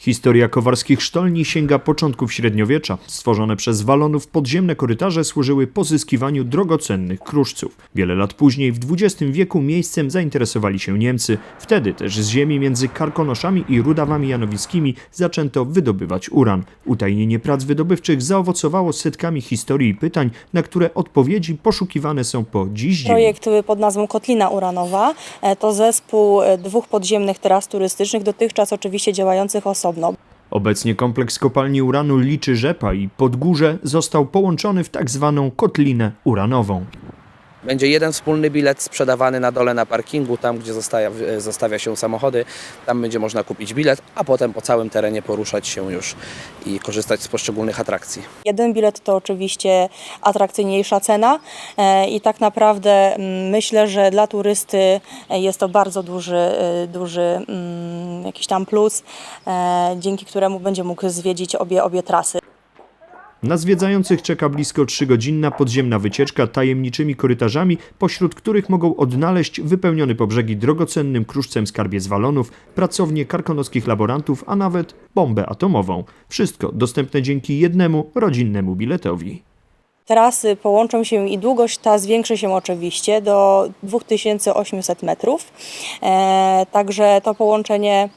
Historia kowarskich sztolni sięga początków średniowiecza. Stworzone przez walonów podziemne korytarze służyły pozyskiwaniu drogocennych kruszców. Wiele lat później, w XX wieku, miejscem zainteresowali się Niemcy. Wtedy też z ziemi między Karkonoszami i Rudawami Janowiskimi zaczęto wydobywać uran. Utajnienie prac wydobywczych zaowocowało setkami historii i pytań, na które odpowiedzi poszukiwane są po dziś dzień. Projekt pod nazwą Kotlina Uranowa e, to zespół e, dwóch podziemnych tras turystycznych, dotychczas oczywiście działających osobno. Obecnie kompleks kopalni uranu liczy rzepa i Podgórze został połączony w tak zwaną kotlinę uranową. Będzie jeden wspólny bilet sprzedawany na dole na parkingu, tam gdzie zostawia, zostawia się samochody. Tam będzie można kupić bilet, a potem po całym terenie poruszać się już i korzystać z poszczególnych atrakcji. Jeden bilet to oczywiście atrakcyjniejsza cena e, i tak naprawdę mm, myślę, że dla turysty e, jest to bardzo duży, e, duży mm, jakiś tam plus, e, dzięki któremu będzie mógł zwiedzić obie, obie trasy. Na zwiedzających czeka blisko 3-godzinna podziemna wycieczka tajemniczymi korytarzami, pośród których mogą odnaleźć wypełniony po brzegi drogocennym kruszcem skarbiec walonów, pracownię karkonoskich laborantów, a nawet bombę atomową. Wszystko dostępne dzięki jednemu rodzinnemu biletowi. Trasy połączą się i długość ta zwiększy się oczywiście do 2800 metrów. E, także to połączenie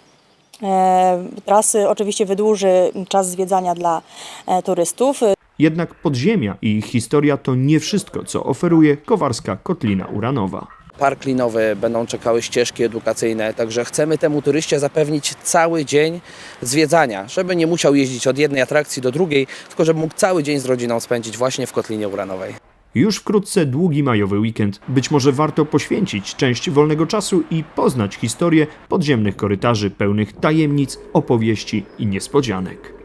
trasy oczywiście wydłuży czas zwiedzania dla e, turystów. Jednak podziemia i ich historia to nie wszystko, co oferuje kowarska kotlina uranowa. Park linowy, będą czekały ścieżki edukacyjne, także chcemy temu turyście zapewnić cały dzień zwiedzania, żeby nie musiał jeździć od jednej atrakcji do drugiej, tylko żeby mógł cały dzień z rodziną spędzić właśnie w Kotlinie Uranowej. Już wkrótce długi majowy weekend. Być może warto poświęcić część wolnego czasu i poznać historię podziemnych korytarzy pełnych tajemnic, opowieści i niespodzianek.